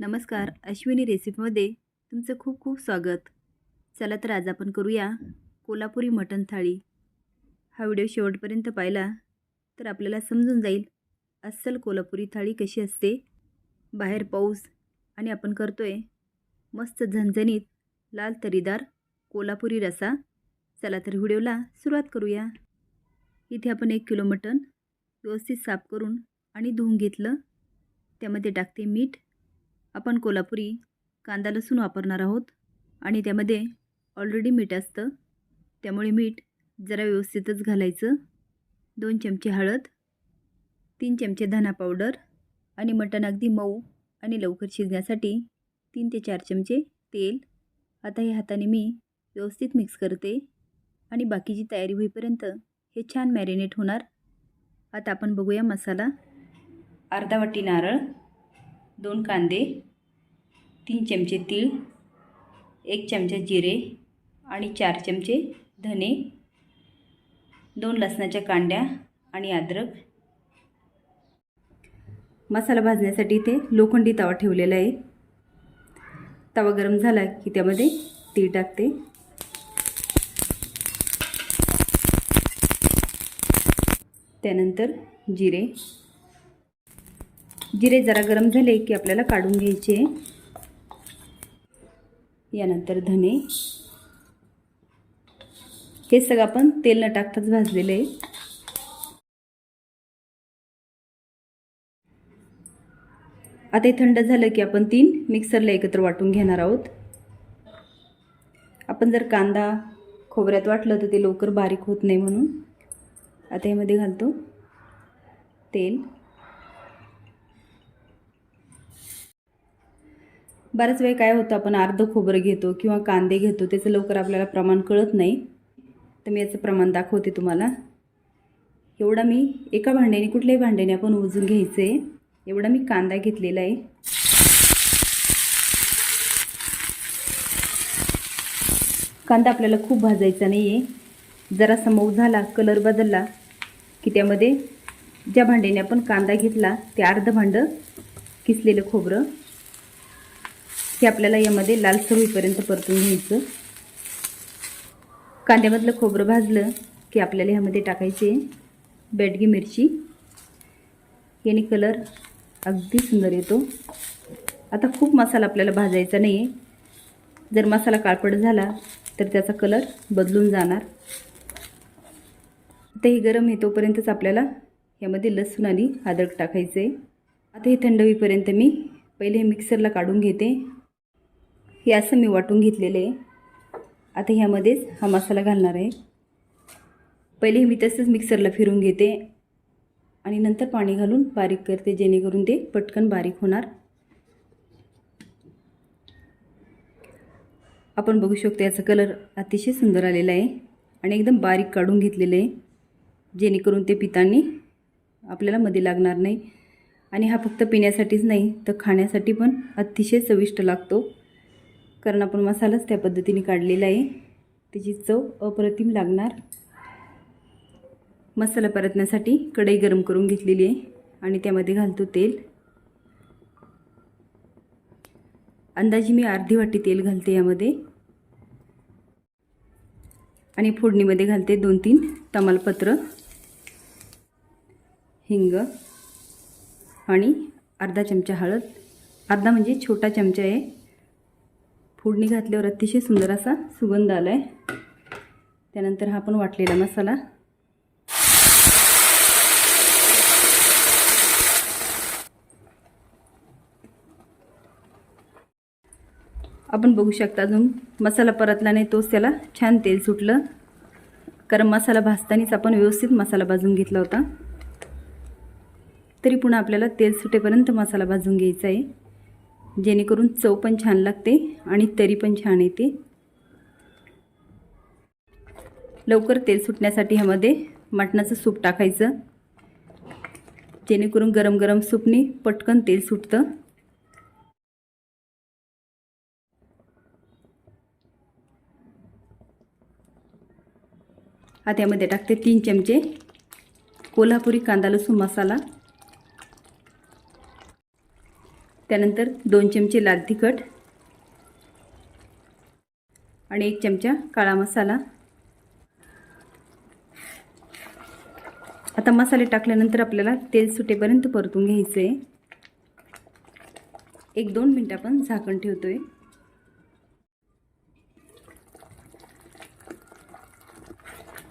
नमस्कार अश्विनी रेसिपीमध्ये तुमचं खूप खूप स्वागत. चला तर आज आपण करूया कोल्हापुरी मटण थाळी. हा व्हिडिओ शेवटपर्यंत पाहिला तर आपल्याला समजून जाईल अस्सल कोल्हापुरी थाळी कशी असते. बाहेर पाऊस आणि आपण करतो आहे मस्त झणझणीत लाल तरीदार कोल्हापुरी रसा. चला तर व्हिडिओला सुरुवात करूया. इथे आपण एक किलो मटण व्यवस्थित साफ करून आणि धुवून घेतलं. त्यामध्ये टाकते मीठ आपण कोल्हापुरी कांदा लसूण वापरणार आहोत आणि त्यामध्ये ऑलरेडी मीठ असतं. त्यामुळे मीठ जरा व्यवस्थितच घालायचं. दोन चमचे हळद तीन चमचे धना पावडर आणि मटण अगदी मऊ आणि लवकर शिजण्यासाठी तीन ते चार चमचे तेल. आता हे हाताने मी व्यवस्थित मिक्स करते आणि बाकीची तयारी होईपर्यंत हे छान मॅरिनेट होणार. आता आपण बघूया मसाला. अर्धा वाटी नारळ दोन कांदे तीन चमचे तीळ एक चमचा जिरे आणि चार चमचे धने दोन लसणाच्या कांड्या आणि अद्रक. मसाला भाजण्यासाठी इथे लोखंडी तवा ठेवलेला आहे. तवा गरम झाला की त्यामध्ये तीळ टाकते. त्यानंतर जिरे. जिरे जरा गरम झाले की आपल्याला काढून घ्यायचे यानंतर धने. हे सगळं आपण तेल न टाकताच भाजलेलं आहे. आता हे थंड झालं की आपण तीन मिक्सरला एकत्र वाटून घेणार आहोत. आपण जर कांदा खोबऱ्यात वाटलं तर ते लवकर बारीक होत नाही म्हणून. आता यामध्ये घालतो तेल. बऱ्याच वेळ काय होतं आपण अर्धं खोबरं घेतो किंवा कांदे घेतो त्याचं लवकर आपल्याला प्रमाण कळत नाही. तर मी याचं प्रमाण दाखवते तुम्हाला. एवढा मी एका भांड्याने कुठल्याही भांड्याने आपण उजून घ्यायचं आहे एवढा मी कांदा घेतलेला आहे. कांदा आपल्याला खूप भाजायचा नाही आहे जरासा मऊ झाला कलर बदलला की त्यामध्ये ज्या भांड्याने आपण कांदा घेतला ते अर्धं भांडं किसलेलं खोबरं. हे आपल्याला यामध्ये लालसर होईपर्यंत परतून घ्यायचं. कांद्यामधलं खोबरं भाजलं की आपल्याला ह्यामध्ये टाकायचे बेडगी मिरची. याने कलर अगदी सुंदर येतो. आता खूप मसाला आपल्याला भाजायचा नाही आहे जर मसाला काळपट झाला तर त्याचा कलर बदलून जाणार. आता हे गरम आहे तोपर्यंतच आपल्याला यामध्ये लसूण आणि अद्रक टाकायचं आहे आता हे थंड होईपर्यंत मी पहिले हे मिक्सरला काढून घेते. हे असं मी वाटून घेतलेलं आहे. आता ह्यामध्येच हा मसाला घालणार आहे. पहिले मी तसंच मिक्सरला फिरून घेते. आणि नंतर पाणी घालून बारीक करते जेणेकरून ते पटकन बारीक होणार. आपण बघू शकतो याचा कलर अतिशय सुंदर आलेला आहे. आणि एकदम बारीक काढून घेतलेलं आहे. जेणेकरून ते पितांनी आपल्याला मध्ये लागणार नाही. आणि हा फक्त पिण्यासाठीच नाही तर खाण्यासाठी पण अतिशय चविष्ट लागतो. कारण आपण मसालाच त्या पद्धतीने काढलेला आहे. त्याची चव अप्रतिम लागणार. मसाला परतण्यासाठी कढई गरम करून घेतलेली आहे आणि त्यामध्ये घालतो तेल. अंदाजे मी अर्धी वाटी तेल घालते यामध्ये. आणि फोडणीमध्ये घालते दोन तीन तमालपत्र हिंग आणि अर्धा चमचा हळद. अर्धा म्हणजे छोटा चमचा आहे. फोडणी घातल्यावर अतिशय सुंदर असा सुगंध आला आहे त्यानंतर हा आपण वाटलेला मसाला. आपण बघू शकता अजून मसाला परतला नाही तोच त्याला छान तेल सुटलं. कारण मसाला भाजतानीच आपण व्यवस्थित मसाला भाजून घेतला होता. तरी पुन्हा आपल्याला तेल सुटेपर्यंत मसाला भाजून घ्यायचा आहे. जेणेकरून चव पण छान लागते आणि तरी पण छान येते. लवकर तेल सुटण्यासाठी ह्यामध्ये मटणाचं सूप टाकायचं. जेणेकरून गरम गरम सूपने पटकन तेल सुटतं. आता यामध्ये टाकते तीन चमचे कोल्हापुरी कांदा लसूण मसाला. त्यानंतर दोन चमचे लाल तिखट आणि एक चमचा काळा मसाला. आता मसाले टाकल्यानंतर आपल्याला तेल सुटेपर्यंत परतून घ्यायचं आहे एक दोन मिनटं आपण झाकण ठेवतो आहे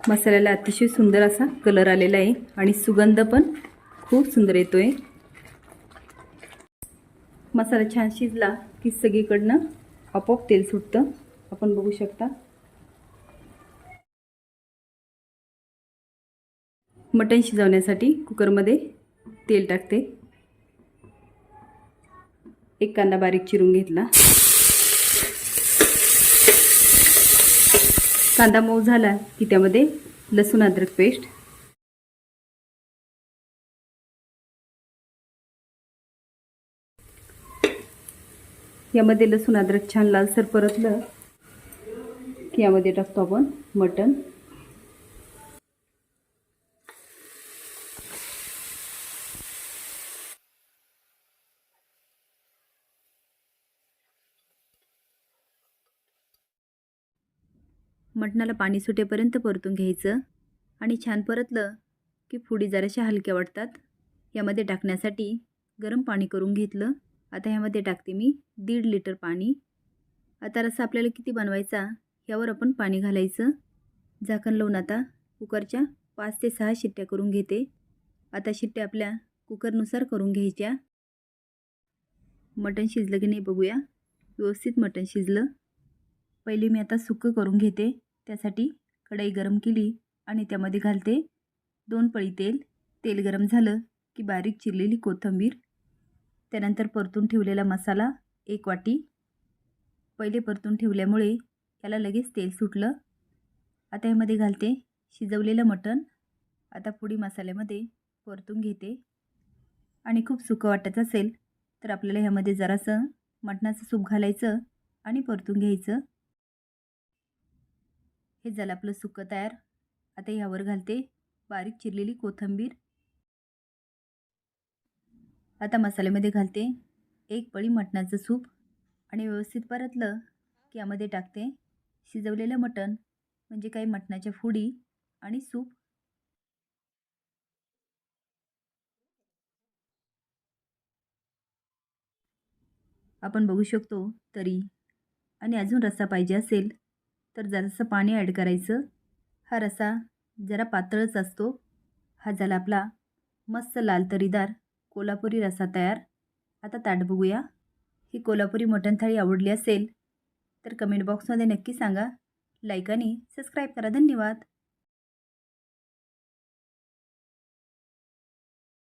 मसाल्याला अतिशय सुंदर असा कलर आलेला आहे आणि सुगंध पण खूप सुंदर येतो आहे मसाला छान शिजला की सगळीकडनं आपोआप तेल सुटतं. आपण बघू शकता. मटण शिजवण्यासाठी कुकरमध्ये तेल टाकते. एक कांदा बारीक चिरून घेतला. कांदा मऊ झाला की त्यामध्ये लसूण अद्रक पेस्ट यामध्ये लसूण अद्रक छान लालसर परतलं की यामध्ये टाकतो आपण मटण. मटणाला पाणी सुटेपर्यंत परतून घ्यायचं आणि छान परतलं की फुडी जराशा हलक्या वाटतात. यामध्ये टाकण्यासाठी गरम पाणी करून घेतलं. आता ह्यामध्ये टाकते मी दीड लिटर पाणी. आता रस्सा आपल्याला किती बनवायचा यावर आपण पाणी घालायचं. झाकण लावून आता कुकरच्या पाच ते सहा शिट्ट्या करून घेते. आता शिट्ट्या आपल्या कुकरनुसार करून घ्यायच्या. मटण शिजलं की नाही बघूया. व्यवस्थित मटण शिजलं. पहिले मी आता सुकं करून घेते. त्यासाठी कढई गरम केली आणि त्यामध्ये घालते दोन पळी तेल. तेल गरम झालं की बारीक चिरलेली कोथिंबीर. त्यानंतर परतून ठेवलेला मसाला एक वाटी. पहिले परतून ठेवल्यामुळे याला लगेच तेल सुटलं. आता यामध्ये घालते शिजवलेलं मटण. आता पुडी मसाल्यामध्ये परतून घेते. आणि खूप सुकं वाटत असेल तर आपल्याला ह्यामध्ये जरासं मटणाचं सूप घालायचं आणि परतून घ्यायचं. हे झालं आपलं सुकं तयार. आता ह्यावर घालते बारीक चिरलेली कोथिंबीर. आता मसाल्यामध्ये घालते. एक पळी मटणाचं सूप आणि व्यवस्थित परतलं की यामध्ये टाकते. शिजवलेलं मटण म्हणजे काही मटणाच्या फुडी आणि सूप. आपण बघू शकतो तरी आणि अजून रस्सा पाहिजे असेल तर जरासं पाणी ॲड करायचं. हा रसा जरा पातळच असतो. हा झाला आपला मस्त लाल तरीदार. कोल्हापुरी रसा तयार. आता ताट बघूया. ही कोल्हापुरी मटण थाळी आवडली असेल तर कमेंट बॉक्समध्ये नक्की सांगा. लाईक आणि सबस्क्राईब करा. धन्यवाद.